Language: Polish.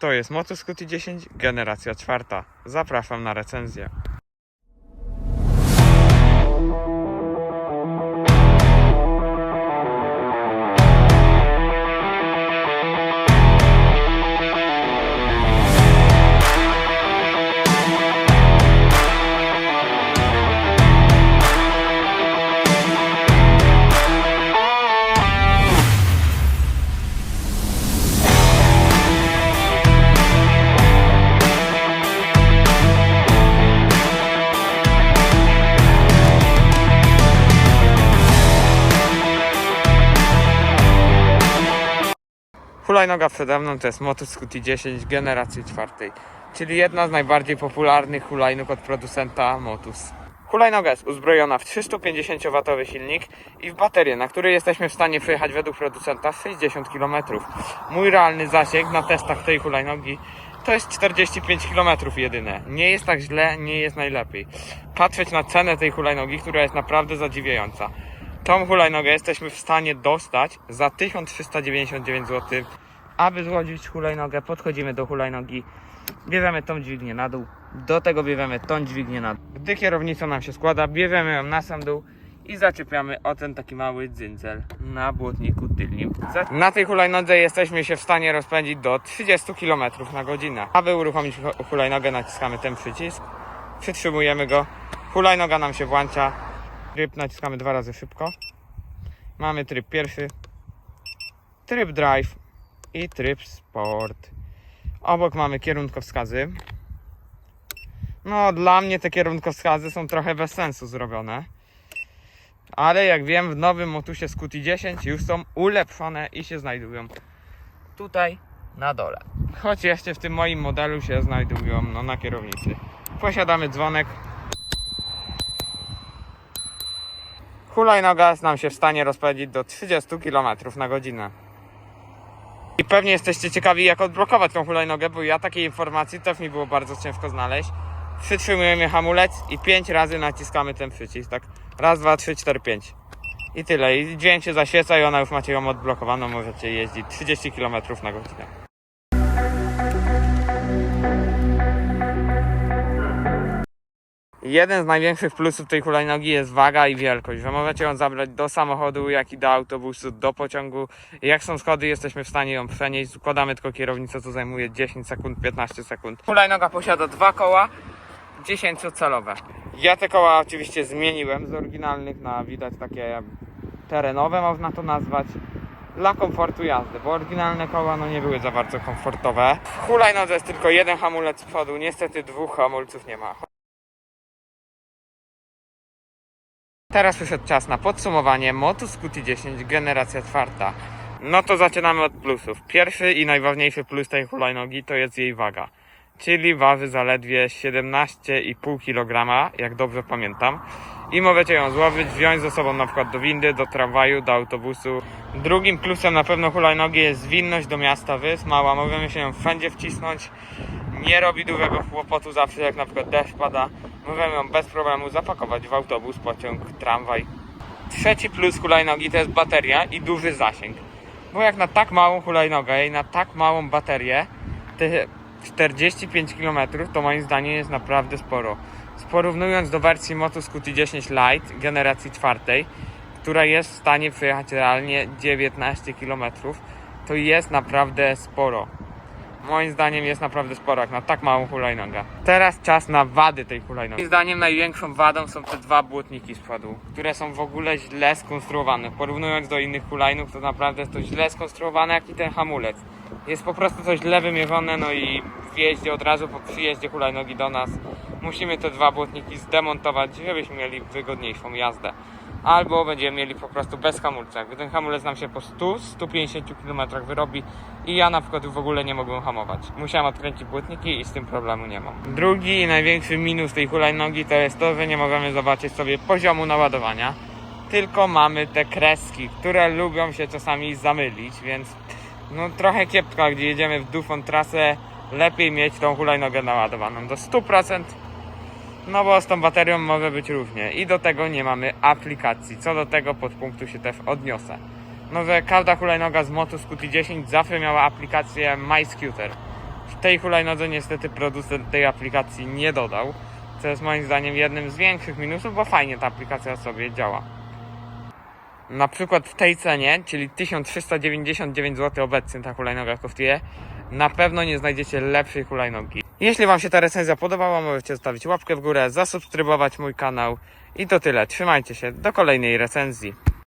To jest Motoscooty 10, generacja czwarta. Zapraszam na recenzję. Hulajnoga przede mną to jest Motoscooty 10 generacji czwartej, czyli jedna z najbardziej popularnych hulajnóg od producenta Motus. Hulajnoga jest uzbrojona w 350W silnik i w baterię, na której jesteśmy w stanie przejechać według producenta 60 km. Mój realny zasięg na testach tej hulajnogi to jest 45 km jedyne. Nie jest tak źle, nie jest najlepiej. Patrzeć na cenę tej hulajnogi, która jest naprawdę zadziwiająca. Tą hulajnogę jesteśmy w stanie dostać za 1399 zł. Aby złodzić hulajnogę, podchodzimy do hulajnogi, bierzemy tą dźwignię na dół, do tego bierzemy tą dźwignię na dół. Gdy kierownica nam się składa, bierzemy ją na sam dół i zaczepiamy o ten taki mały dzyncel na błotniku tylnym. Na tej hulajnodze jesteśmy się w stanie rozpędzić do 30 km na godzinę. Aby uruchomić hu- hulajnogę naciskamy ten przycisk, przytrzymujemy go, hulajnoga nam się włącza, Tryb naciskamy dwa razy szybko. Mamy tryb pierwszy, tryb drive i tryb sport. Obok mamy kierunkowskazy. No, dla mnie te kierunkowskazy są trochę bez sensu zrobione. Ale jak wiem, w nowym Motusie Scooty 10 już są ulepszone i się znajdują tutaj na dole. Choć jeszcze w tym moim modelu się znajdują no, na kierownicy. Posiadamy dzwonek, Hulajnoga nam się w stanie rozpędzić do 30 km na godzinę. I pewnie jesteście ciekawi jak odblokować tą hulajnogę, bo ja takiej informacji też mi było bardzo ciężko znaleźć. Przytrzymujemy hamulec i 5 razy naciskamy ten przycisk, tak? Raz, dwa, trzy, cztery, pięć. I tyle. I dźwięk się zaświeca i ona już macie ją odblokowaną, możecie jeździć 30 km na godzinę. Jeden z największych plusów tej hulajnogi jest waga i wielkość, że możecie ją zabrać do samochodu, jak i do autobusu, do pociągu. Jak są schody, jesteśmy w stanie ją przenieść. Składamy tylko kierownicę, co zajmuje 10 sekund, 15 sekund. Hulajnoga posiada dwa koła, 10-calowe. Ja te koła oczywiście zmieniłem z oryginalnych na widać takie terenowe, można to nazwać. Dla komfortu jazdy, bo oryginalne koła no nie były za bardzo komfortowe. W hulajnodze jest tylko jeden hamulec z przodu, niestety dwóch hamulców nie ma. Teraz przyszedł czas na podsumowanie Moto Scooty 10 generacja czwarta. No to zaczynamy od plusów. Pierwszy i najważniejszy plus tej hulajnogi to jest jej waga. Czyli waży zaledwie 17,5 kg, jak dobrze pamiętam. I możecie ją złożyć, wziąć ze sobą na przykład do windy, do tramwaju, do autobusu. Drugim plusem na pewno hulajnogi jest zwinność do miasta, wys mała, możemy się ją wszędzie wcisnąć. Nie robi dużego kłopotu zawsze, jak na przykład deszcz pada. Możemy ją bez problemu zapakować w autobus, pociąg, tramwaj. Trzeci plus hulajnogi to jest bateria i duży zasięg. Bo jak na tak małą hulajnogę i na tak małą baterię, te 45 km to moim zdaniem jest naprawdę sporo. Porównując do wersji Moto Scooty 10 Lite generacji czwartej, która jest w stanie przejechać realnie 19 km, to jest naprawdę sporo. Moim zdaniem jest naprawdę sporo, jak na tak małą hulajnogę. Teraz czas na wady tej hulajnogi. Moim zdaniem największą wadą są te dwa błotniki z przodu, które są w ogóle źle skonstruowane. Porównując do innych hulajnóg, to naprawdę jest to źle skonstruowane, jak i ten hamulec. Jest po prostu to źle wymierzone, no i w jeździe od razu po przyjeździe hulajnogi do nas musimy te dwa błotniki zdemontować, żebyśmy mieli wygodniejszą jazdę. Albo będziemy mieli po prostu bez hamulca. Jakby ten hamulec nam się po 100-150 km wyrobi i ja na przykład w ogóle nie mogłem hamować. Musiałem odkręcić błotniki i z tym problemu nie mam. Drugi i największy minus tej hulajnogi to jest to, że nie możemy zobaczyć sobie poziomu naładowania. Tylko mamy te kreski, które lubią się czasami zamylić, więc no trochę kiepska, gdzie jedziemy w dufą trasę, lepiej mieć tą hulajnogę naładowaną do 100%, no bo z tą baterią może być różnie i do tego nie mamy aplikacji. Co do tego podpunktu się też odniosę. No że każda hulajnoga z Moto Scooty 10 zawsze miała aplikację MyScooter. W tej hulajnodze niestety producent tej aplikacji nie dodał, co jest moim zdaniem jednym z większych minusów, bo fajnie ta aplikacja sobie działa. Na przykład w tej cenie, czyli 1399 zł obecnie ta hulajnoga kosztuje, na pewno nie znajdziecie lepszej hulajnogi. Jeśli Wam się ta recenzja podobała, możecie zostawić łapkę w górę, zasubskrybować mój kanał i to tyle. Trzymajcie się, do kolejnej recenzji.